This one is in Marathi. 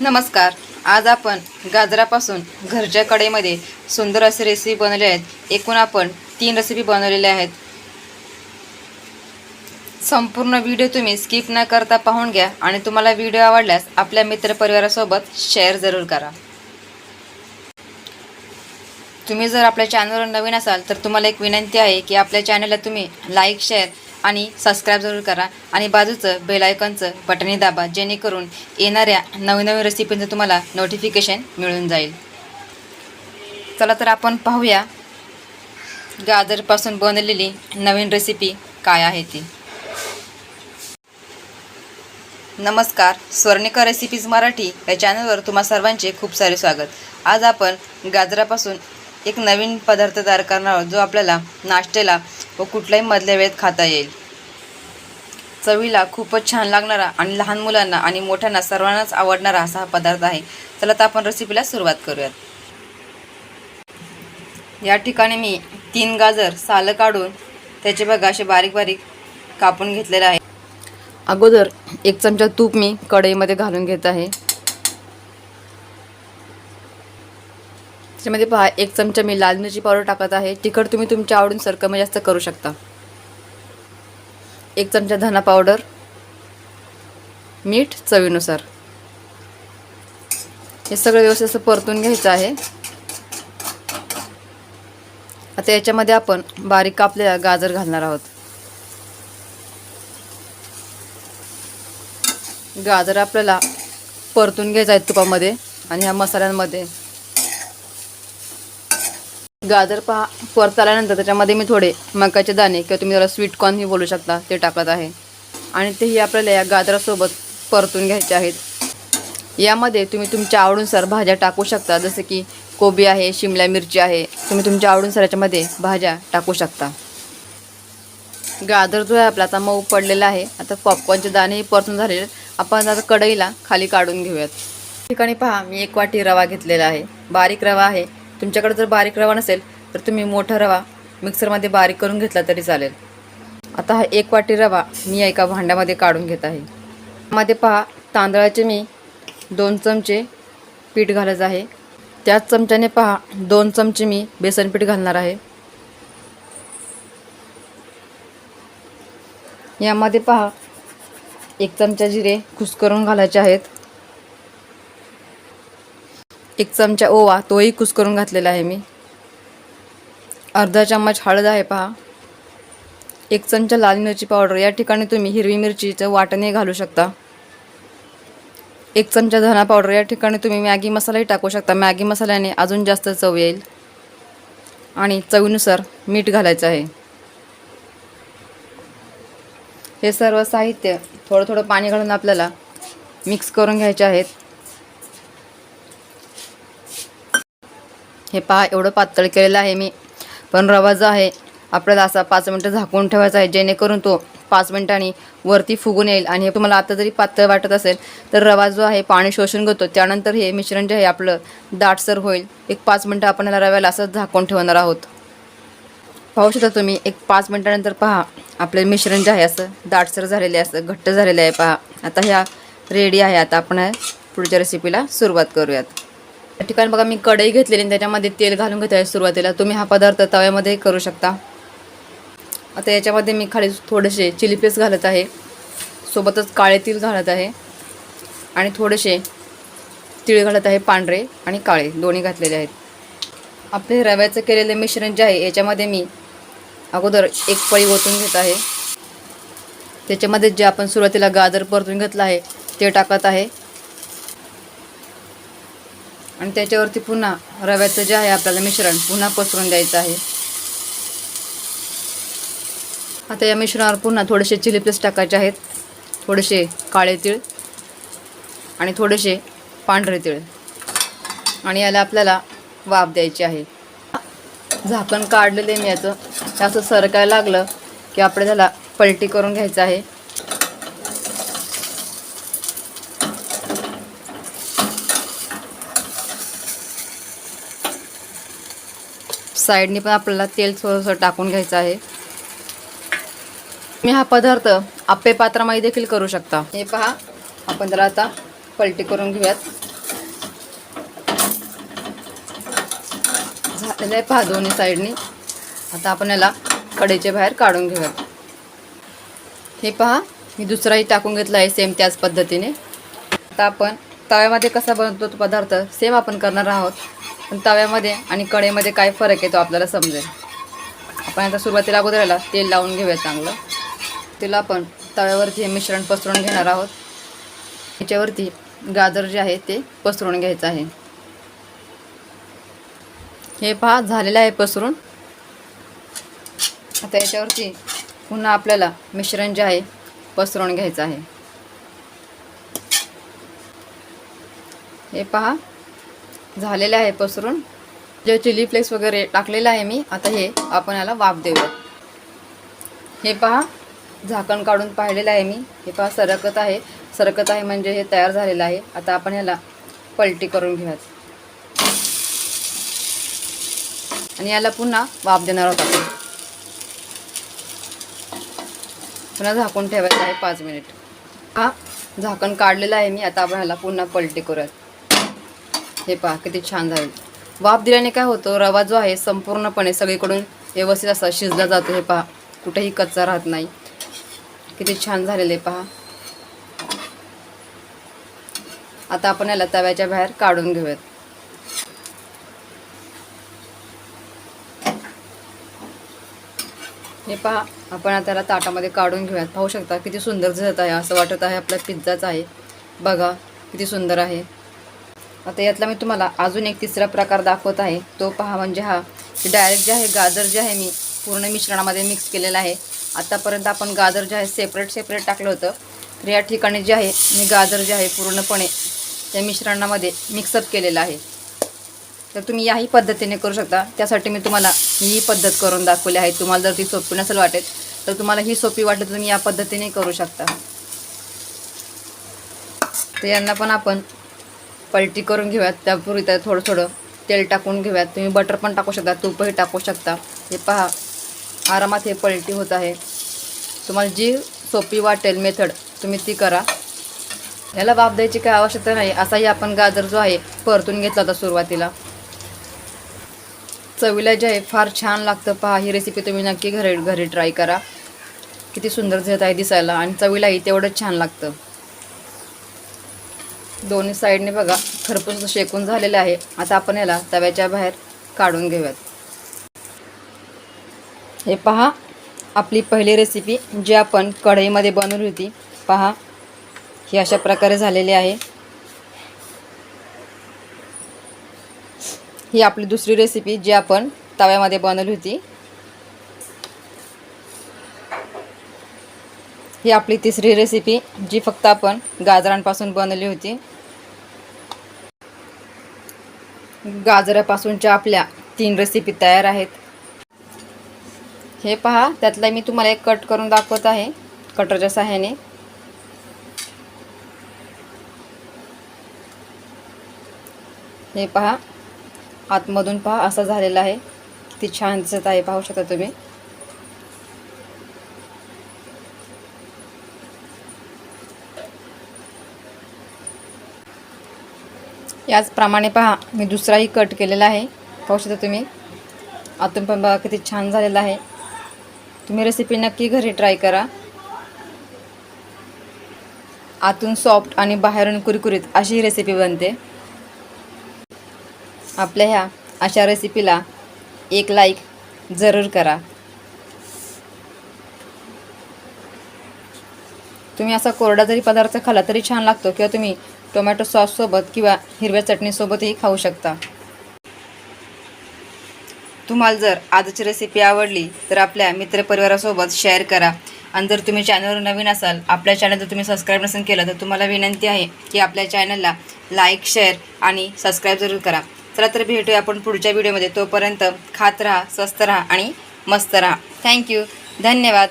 नमस्कार. आज आपण गाजरापासून घरच्या कडेमध्ये सुंदर असे रेसिपी बनवले आहेत. एकूण आपण तीन रेसिपी बनवलेल्या आहेत. संपूर्ण व्हिडिओ तुम्ही स्किप न करता पाहून घ्या आणि तुम्हाला व्हिडिओ आवडल्यास आपल्या मित्रपरिवारासोबत शेअर जरूर करा. तुम्ही जर आपल्या चॅनलवर नवीन असाल तर तुम्हाला एक विनंती आहे की आपल्या चॅनलला तुम्ही लाईक शेअर आणि सबस्क्राईब जरूर करा. आणि बाजूचं बेलायकॉनचं बटणे दाबा जेणेकरून येणाऱ्या नवीन नवीन रेसिपींचं तुम्हाला नोटिफिकेशन मिळून जाईल. चला तर आपण पाहूया गाजरपासून बनवलेली नवीन रेसिपी काय आहे ती. नमस्कार स्वर्णिका रेसिपीज मराठी या चॅनलवर तुम्हा सर्वांचे खूप सारे स्वागत. आज आपण गाजरापासून एक नवीन पदार्थ तयार करणार आहोत जो आपल्याला नाश्त्याला व कुठल्याही मधल्या वेळेत खाता येईल. चवीला खूपच छान लागणारा आणि लहान मुलांना आणि मोठ्यांना सर्वांनाच आवडणारा असा हा पदार्थ आहे. चला तर आपण रेसिपीला सुरुवात करूयात. या ठिकाणी मी तीन गाजर सालं काढून त्याचे बघा असे बारीक बारीक कापून घेतलेले आहे. अगोदर एक चमचा तूप मी कढईमध्ये घालून घेत आहे. त्याच्यामध्ये पहा एक चमचा मी लाल मिरची पावडर टाकत आहे. तिखट तुम्ही तुमच्या आवडीनुसार कमी जास्त करू शकता. एक चमचा धना पावडर मीठ चवीनुसार. हे सगळं व्यवस्थित असं परतून घ्यायचं आहे. आता याच्यामध्ये आपण बारीक कापलेला गाजर घालणार आहोत. गाजर आपल्याला परतून घ्यायचा आहे तुपामध्ये आणि ह्या मसाल्यांमध्ये. गाजर पहा. परत आल्यानंतर त्याच्यामध्ये मी थोडे मकाचे दाणे किंवा तुम्ही त्याला स्वीट कॉर्नही बोलू शकता ते टाकत आहे. आणि तेही आपल्याला या गाजरासोबत परतून घ्यायचे आहेत. यामध्ये तुम्ही तुमच्या आवडीनुसार भाज्या टाकू शकता जसं की कोबी आहे शिमला मिरची आहे. तुम्ही तुमच्या आवडीनुसार याच्यामध्ये भाज्या टाकू शकता. गाजर जो आहे आपला आता मऊ पडलेला आहे. आता पॉपकॉर्नचे दाणेही परतून झालेले आपण आता कढईला खाली काढून घेऊयात. ठिकाणी पहा मी एक वाटी रवा घेतलेला आहे. बारीक रवा आहे. तुमच्याकडे जर बारीक रवा नसेल तर तुम्ही मोठा रवा मिक्सरमध्ये बारीक करून घेतला तरी चालेल. आता हा एक वाटी रवा मी एका भांड्यामध्ये काढून घेत आहे. मध्ये पहा तांदळाचे मी दोन चमचे पीठ घालत आहे. त्याच चमच्याने पहा दोन चमचे मी बेसन पीठ घालणार आहे. यामध्ये पहा एक चमचा जिरे कुस्करून घालायचे आहेत. एक चमचा ओवा तोही कुस्करून घातलेला आहे मी. अर्धा चम्मच हळद आहे पहा. एक चमचा लाल मिरची पावडर. या ठिकाणी तुम्ही हिरवी मिरचीचं वाटणे घालू शकता. एक चमचा धना पावडर. या ठिकाणी तुम्ही मॅगी मसालाही टाकू शकता. मॅगी मसाल्याने अजून जास्त चव येईल. आणि चवीनुसार मीठ घालायचं आहे. हे सर्व साहित्य थोडं थोडं पाणी घालून आपल्याला मिक्स करून घ्यायचे आहेत. हे पहा एवढं पातळ केलेलं आहे मी. पण रवा जो आहे. आपल्याला असा पाच मिनटं झाकून ठेवायचा आहे जेणेकरून तो पाच मिनटांनी वरती फुगून येईल. आणि हे तुम्हाला आता जरी पातळ वाटत असेल तर रवा जो आहे पाणी शोषून घेतो. त्यानंतर हे मिश्रण जे आहे आपलं दाटसर होईल. एक पाच मिनटं आपण याला रव्याला असं झाकून ठेवणार आहोत. पाहू शकता तुम्ही एक पाच मिनटानंतर पहा आपले मिश्रण जे आहे असं दाटसर झालेले असं घट्ट झालेलं आहे. पहा आता ह्या रेडी आहे. आता आपण पुढच्या रेसिपीला सुरुवात करूयात. ठिकाणी बघा मी कढई घेतलेली आणि त्याच्यामध्ये तेल घालून घेत आहे सुरुवातीला. तुम्ही हा पदार्थ तव्यामध्ये करू शकता. आता याच्यामध्ये मी खाली थोडेसे चिली पेस्ट घालत आहे. सोबतच काळे तील घालत आहे. आणि थोडेसे तिळ घालत आहे पांढरे आणि काळे दोन्ही घातलेले आहेत. आपले रव्याचं केलेले मिश्रण जे आहे याच्यामध्ये मी अगोदर एक पळी ओतून घेत आहे. त्याच्यामध्ये जे आपण सुरुवातीला गाजर परतून घेतलं आहे ते टाकत आहे. आणि त्याच्यावरती पुन्हा रव्याचं जे आहे आपल्याला मिश्रण पुन्हा पसरून द्यायचं आहे. आता या मिश्रणावर पुन्हा थोडेसे चिली पेस्ट टाकायचे आहेत. थोडेसे काळे तीळ आणि थोडेसे पांढरे तीळ. आणि याला आपल्याला वाफ द्यायची आहे. झाकण आहे मी याचं. असं सरकायला लागलं की आपल्याला त्याला पलटी करून घ्यायचं आहे. साईडने पण आपल्याला तेल थोडंसं टाकून घ्यायचं आहे. मी हा पदार्थ आप्पे पात्रामध्ये देखील करू शकता. हे पहा आपण त्याला आता पलटी करून घेऊयात. झालेलं आहे पहा दोन्ही साईडनी. आता आपण याला कडेच्या बाहेर काढून घेऊयात. हे पहा मी दुसराही टाकून घेतला आहे सेम त्याच पद्धतीने. आता आपण तव्यामध्ये कसा बनवतो तो पदार्थ सेम आपण करणार आहोत. पण तव्यामध्ये आणि कढईमध्ये काय फरक आहे तो आपल्याला समजेल. आपण आता सुरुवातीला अगोदर याला तेल लावून घेऊया चांगलं. तेला आपण तव्यावरती हे मिश्रण पसरून घेणार आहोत. याच्यावरती गाजर जे आहे ते पसरून घ्यायचं आहे. हे पहा झालेलं आहे पसरून. आता याच्यावरती पुन्हा आपल्याला मिश्रण जे आहे पसरून घ्यायचं आहे. हे पहा झालेलं आहे पसरून. जे चिली फ्लेक्स वगैरे टाकलेलं आहे मी आता हे आपण याला वाफ देऊया. हे पहा झाकण काढून पाहिलेलं आहे मी. हे पहा सरकत आहे. सरकत आहे म्हणजे हे तयार झालेलं आहे. आता आपण ह्याला पलटी करून घेऊयात. आणि याला पुन्हा वाफ देणार आहोत आपण. पुन्हा झाकून ठेवायचं आहे पाच मिनिट. हा झाकण काढलेलं आहे मी. आता आपण ह्याला पुन्हा पलटी करूयात. हे पहा किती छान झाले. वाफ दिल्याने काय होतं रवा जो आहे संपूर्णपणे सगळीकडून व्यवस्थित असा शिजला जातो. हे पहा कुठेही कच्चा राहत नाही. किती छान झालेले पहा. आता आपण याला तव्याच्या बाहेर काढून घेऊयात. हे पहा आपण आता याला ताटामध्ये काढून घेऊयात. पाहू शकता किती सुंदर दिसत आहे असं वाटत आहे आपला पिझ्झाच आहे. बघा किती सुंदर आहे. आता यातला मी तुम्हाला अजून एक तिसरा प्रकार दाखवत आहे. तो पहा म्हणजे हा. डायरेक्ट जे आहे गाजर जे आहे मी पूर्ण मिश्रणामध्ये मिक्स केलेलं आहे. आत्तापर्यंत आपण गाजर जे आहे सेपरेट सेपरेट टाकलं होतं. तर या ठिकाणी जे आहे मी गाजर जे आहे पूर्णपणे त्या मिश्रणामध्ये मिक्सअप केलेलं आहे. तर तुम्ही याही पद्धतीने करू शकता. त्यासाठी मी तुम्हाला ही पद्धत करून दाखवली आहे. तुम्हाला जर ती सोपी नसेल वाटेल तर तुम्हाला ही सोपी वाटली तर तुम्ही या पद्धतीने करू शकता. तर यांना पण आपण पलटी करून घेऊयात. त्यापूर्वी त्यात थोडं थोडं तेल टाकून घेऊयात. तुम्ही बटर पण टाकू शकता तूपही टाकू शकता. हे पहा आरामात हे पलटी होत आहे. तुम्हाला जी सोपी वाटेल मेथड तुम्ही ती करा. याला वाफ द्यायची काय आवश्यकता नाही. असाही आपण गाजर जो आहे परतून घेतला होता सुरुवातीला. चवीला जे आहे फार छान लागतं पहा. ही रेसिपी तुम्ही नक्की घरी घरी ट्राय करा. किती सुंदर झेत आहे दिसायला. आणि चवीलाही तेवढंच छान लागतं. दोन्ही साईडने बघा खरपूस शेकून झालेलं आहे. आता आपण याला तव्याच्या बाहेर काढून घेऊयात. हे पहा आपली पहिली रेसिपी जी आपण कढईमध्ये बनवली होती. पहा ही अशा प्रकारे झालेली आहे. ही आपली दुसरी रेसिपी जी आपण तव्यामध्ये बनवली होती. ही आपली तिसरी रेसिपी जी फक्त आपण गाजरांपासून बनवली होती. गाजरापासूनच्या आपल्या तीन रेसिपी तयार आहेत. हे पहा त्यातला मी तुम्हाला एक कट करून दाखवत आहे कटरच्या सहाय्याने. हे पहा आतमधून पहा असं झालेलं आहे. किती छान दिसत आहे पाहू शकता तुम्ही. याचप्रमाणे पहा मी दुसराही कट केलेला आहे. पाहू शकता तुम्ही. आतून पण बघा किती छान झालेला आहे. तुम्ही रेसिपी नक्की घरी ट्राय करा. आतून सॉफ्ट आणि बाहेरून कुरकुरीत अशी रेसिपी बनते. आपल्या ह्या अशा रेसिपीला एक लाईक जरूर करा. तुम्ही असा कोरडा जरी पदार्थ खाला तरी छान लागतो किंवा तुम्ही टोमॅटो सॉससोबत किंवा हिरव्या चटणीसोबतही खाऊ शकता. तुम्हाला जर आजची रेसिपी आवडली तर आपल्या मित्रपरिवारासोबत शेअर करा. आणि जर तुम्ही चॅनलवर नवीन असाल आपल्या चॅनल जर तुम्ही सबस्क्राईब नसेल केलं तर तुम्हाला विनंती आहे की आपल्या चॅनलला लाईक शेअर आणि सबस्क्राईब जरूर करा. चला तर भेटूया आपण पुढच्या व्हिडिओमध्ये तोपर्यंत खात राहा स्वस्त राहा आणि मस्त राहा. थँक्यू धन्यवाद.